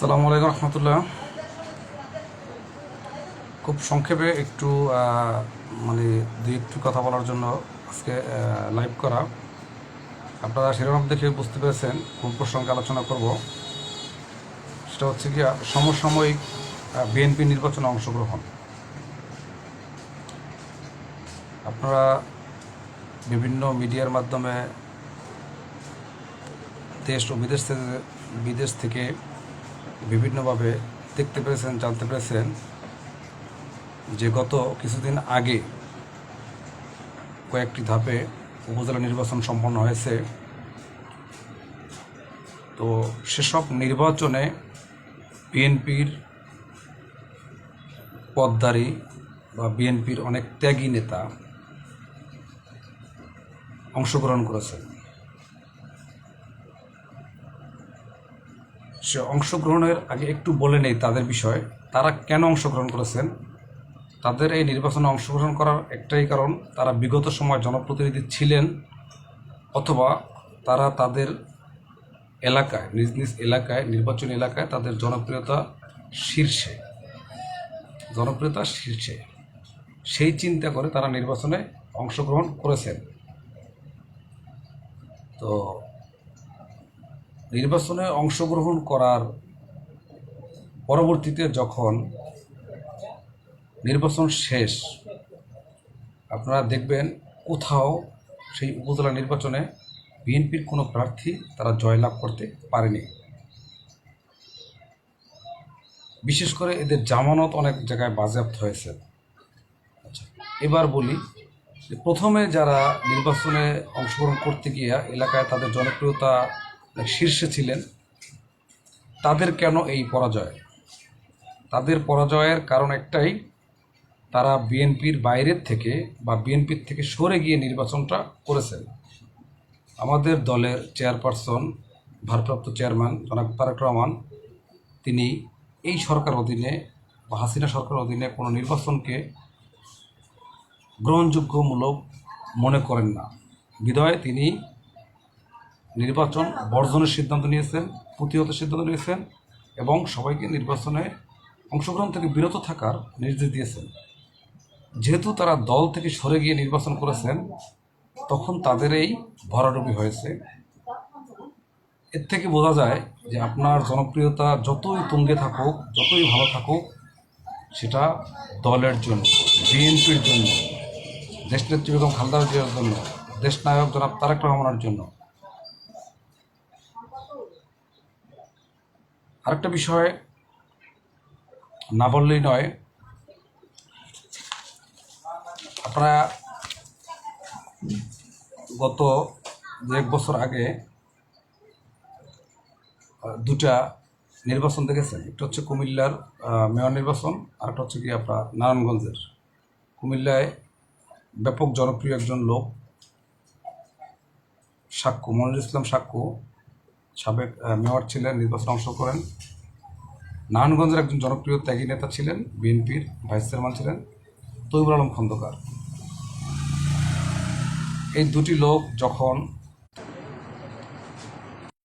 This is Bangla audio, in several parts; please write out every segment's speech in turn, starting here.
আসসালামু আলাইকুম রহমতুল্লাহ। খুব সংক্ষেপে একটু মানে দুই, একটু কথা বলার জন্য আজকে লাইভ করা। আপনারা শিরোনাম দেখে বুঝতে পেরেছেন কোন প্রসঙ্গে আলোচনা করব। সেটা হচ্ছে কি সমসাময়িক বিএনপি নির্বাচনে অংশগ্রহণ। আপনারা বিভিন্ন মিডিয়ার মাধ্যমে দেশ ও বিদেশ থেকে বিদেশ থেকে বিভিন্নভাবে দেখতে পেরেছেন, জানতে পেরেছেন যে গত কিছুদিন আগে কয়েকটি ধাপে উপজেলা নির্বাচন সম্পন্ন হয়েছে। তো সেসব নির্বাচনে বিএনপির পদধারী বা বিএনপির অনেক ত্যাগী নেতা অংশগ্রহণ করেছেন। সে অংশগ্রহণের আগে একটু বলে নেই তাদের বিষয়ে। তারা কেন অংশগ্রহণ করেছেন? তাদের এই নির্বাচনে অংশগ্রহণ করার একটাই কারণ, তারা বিগত সময় জনপ্রতিনিধি ছিলেন অথবা তারা তাদের এলাকায়, নিজ নিজ এলাকায়, নির্বাচনী এলাকায় তাদের জনপ্রিয়তা শীর্ষে। জনপ্রিয়তা শীর্ষে। সেই চিন্তা করে তারা নির্বাচনে অংশগ্রহণ করেছেন। তো নির্বাচনে অংশগ্রহণ করার পরবর্তীতে যখন নির্বাচন শেষ, আপনারা দেখবেন কোথাও সেই উপজেলা নির্বাচনে বিএনপির কোনো প্রার্থী তারা জয়লাভ করতে পারেনি। বিশেষ করে এদের জামানত অনেক জায়গায় বাজেয়াপ্ত হয়েছে। আচ্ছা এবার বলি প্রথমে যারা নির্বাচনে অংশগ্রহণ করতে গিয়ে এলাকায় তাদের জনপ্রিয়তা শীর্ষে ছিলেন। তাদের কেন এই পরাজয়? তাদের পরাজয়ের কারণ একটাই, তারা বিএনপির বাইরের থেকে বা বিএনপির থেকে সরে গিয়ে নির্বাচনটা করেছেন। আমাদের দলের চেয়ারপারসন, ভারপ্রাপ্ত চেয়ারম্যান জনাব তারেক রহমান, তিনি এই সরকার অধীনে বা হাসিনা সরকার অধীনে কোনো নির্বাচনকে গ্রহণযোগ্যমূলক মনে করেন না। বিধায় তিনি নির্বাচন বর্জনের সিদ্ধান্ত নিয়েছেন প্রতিহত সিদ্ধান্ত নিয়েছেন এবং সবাইকে নির্বাচনে অংশগ্রহণ থেকে বিরত থাকার নির্দেশ দিয়েছেন। যেহেতু তারা দল থেকে সরে গিয়ে নির্বাচন করেছেন, তখন তাদের এই ভরাডুবি হয়েছে। এর থেকে বোঝা যায় যে আপনার জনপ্রিয়তা যতই তুঙ্গে থাকুক, যতই ভালো থাকুক, সেটা দলের জন্য, বিএনপির জন্য, দেশনেত্রী বেগম খালেদা জিয়ার জন্য দেশ নায়ক জনাব তারেক রহমানের জন্য। আরেকটা বিষয় না বললেই নয়। আপনারা গত এক বছর আগে দুটা নির্বাচন দেখেছেন। একটা হচ্ছে কুমিল্লার মেয়র নির্বাচন আর একটা হচ্ছে কি আপনার নারায়ণগঞ্জের। কুমিল্লায় ব্যাপক জনপ্রিয় একজন লোক, সাক্ষ্য, মনিরুল ইসলাম সাক্ষ্য সাবেক মেয়র ছিলেন, নির্বাচনে অংশ করেন। নারায়ণগঞ্জের একজন জনপ্রিয় ত্যাগী নেতা ছিলেন, বিএনপির ভাইস চেয়ারম্যান ছিলেন তৈবুর আলম খন্দকার। এই দুটি লোক যখন,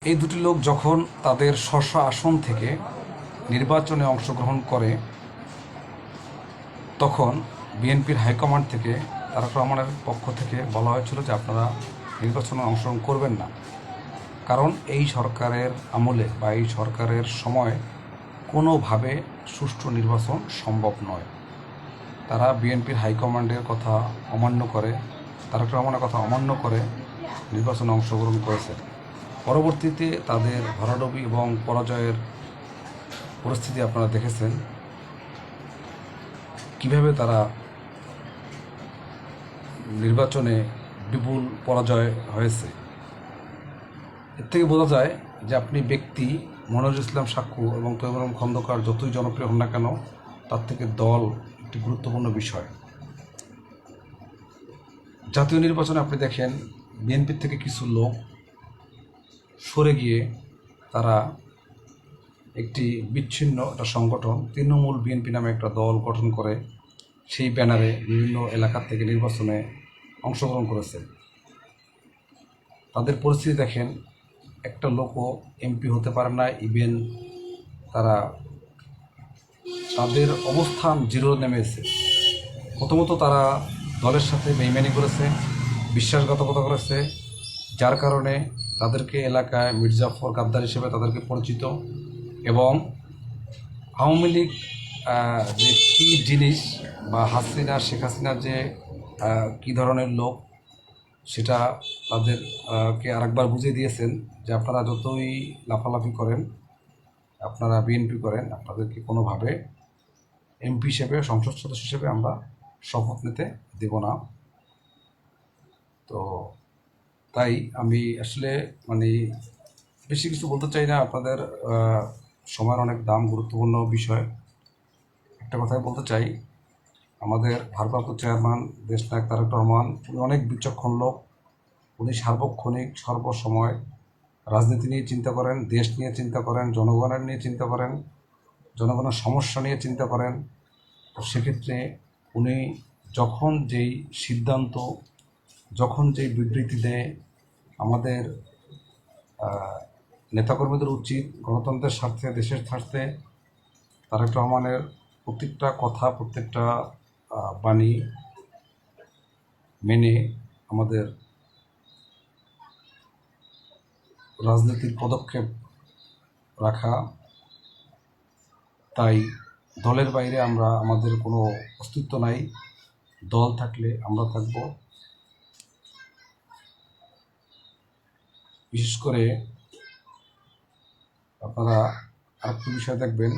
এই দুটি লোক যখন তাদের স্ব আসন থেকে নির্বাচনে অংশগ্রহণ করে, তখন বিএনপির হাইকমান্ড থেকে তারক রহমানের পক্ষ থেকে বলা হয়েছিল যে আপনারা নির্বাচনে অংশগ্রহণ করবেন না। কারণ এই সরকারের আমলে বা এই সরকারের সময় কোনোভাবে সুষ্ঠু নির্বাচন সম্ভব নয়। তারা বিএনপির হাইকমান্ডের কথা অমান্য করে তারক রহমানের কথা অমান্য করে নির্বাচনে অংশগ্রহণ করেছে। পরবর্তীতে তাদের ভরাডবি এবং পরাজয়ের পরিস্থিতি আপনারা দেখেছেন। কীভাবে তারা নির্বাচনে বিপুল পরাজয় হয়েছে? এর থেকে বোঝা যায় যে আপনি ব্যক্তি, মনোজ ইসলাম সাক্ষু এবং তৈবরম খন্দকার যতই জনপ্রিয় হন না কেন, তার থেকে দল একটি গুরুত্বপূর্ণ বিষয়। জাতীয় নির্বাচনে আপনি দেখেন বিএনপির থেকে কিছু লোক সরে গিয়ে তারা একটি বিচ্ছিন্ন একটা সংগঠন, তৃণমূল বিএনপি নামে একটা দল গঠন করে, সেই ব্যানারে বিভিন্ন এলাকা থেকে নির্বাচনে অংশগ্রহণ করেছে। তাদের পরিস্থিতি দেখেন একটা লোকও এমপি হতে পারে না ইভেন তারা তাদের অবস্থান জিরো নেমে এসে প্রথমত তারা দলের সাথে বেইমানি করেছে, বিশ্বাসঘাতকতা করেছে, যার কারণে তাদেরকে এলাকায় মির্জাফর গাদ্দার হিসেবে তাদেরকে পরিচিত এবং আওয়ামী লীগ যে কী জিনিস বা হাসিনা, শেখ হাসিনা যে কী ধরনের লোক, সেটা তাদের আহ, কে আরেকবার বুঝিয়ে দিয়েছেন যে আপনারা যতই লাফালাফি করেন আপনারা বিএনপি করেন আপনাদেরকে কোনোভাবে এমপি হিসেবে সংসদ সদস্য হিসেবে আমরা শপথ নিতে দেব না। তো তাই আমি আসলে মানে বেশি কিছু বলতে চাই না আপনাদের সময়ের অনেক দাম গুরুত্বপূর্ণ বিষয়। একটা কথাই বলতে চাই আমাদের ভারপ্রাপ্ত চেয়ারম্যান দেশনায়ক তারেক রহমান উনি অনেক বিচক্ষণ লোক। উনি সার্বক্ষণিক সর্বসময় রাজনীতি নিয়ে চিন্তা করেন, দেশ নিয়ে চিন্তা করেন, জনগণের নিয়ে চিন্তা করেন, জনগণের সমস্যা নিয়ে চিন্তা করেন। তো সেক্ষেত্রে উনি যখন যেই সিদ্ধান্ত, যখন যেই বিবৃতি দেয়, আমাদের নেতাকর্মীদের উচিত গণতন্ত্রের স্বার্থে, দেশের স্বার্থে তারেক রহমানের প্রত্যেকটা কথা, প্রত্যেকটা বাণী মেনে আমাদের রাজনীতির পদক্ষেপ রাখা, তাই দলের বাইরে আমরা, আমাদের কোনো অস্তিত্ব নাই। দল থাকলে আমরা থাকব। বিশেষ করে আপনারা আরেকটি বিষয় দেখবেন,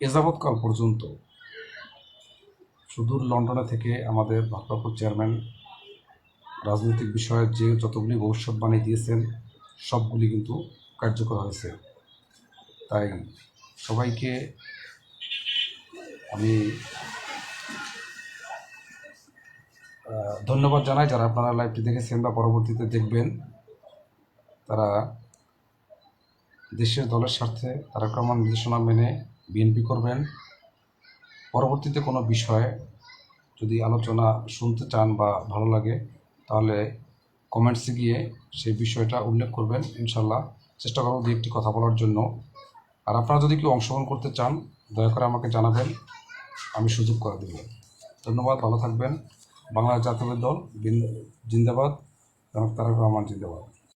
এ যাবৎকাল পর্যন্ত সুদূর লন্ডনে থেকে আমাদের ভারপ্রাপ্ত চেয়ারম্যান রাজনৈতিক বিষয়ে যে যতগুলি ভবিষ্যৎবাণী দিয়েছেন, সবগুলি কিন্তু কার্যকর হয়েছে। তাই সবাইকে আমি ধন্যবাদ জানাই যারা আপনারা লাইভটি দেখেছেন বা পরবর্তীতে দেখবেন। তারা দেশের দলের স্বার্থে তারা ক্রমান নির্দেশনা মেনে বিএনপি করবেন। পরবর্তীতে কোনো বিষয়ে যদি আলোচনা শুনতে চান বা ভালো লাগে তাহলে কমেন্টসে গিয়ে সেই বিষয়টা উল্লেখ করবেন ইনশাল্লাহ চেষ্টা করব দু একটি কথা বলার জন্য। আর আপনারা যদি কেউ অংশগ্রহণ করতে চান, দয়া করে আমাকে জানাবেন, আমি সুযোগ করে দেব। ধন্যবাদ, ভালো থাকবেন। বাংলা জাতীয় দল জিন্দাবাদ জনক তারক রহমান, জিন্দাবাদ।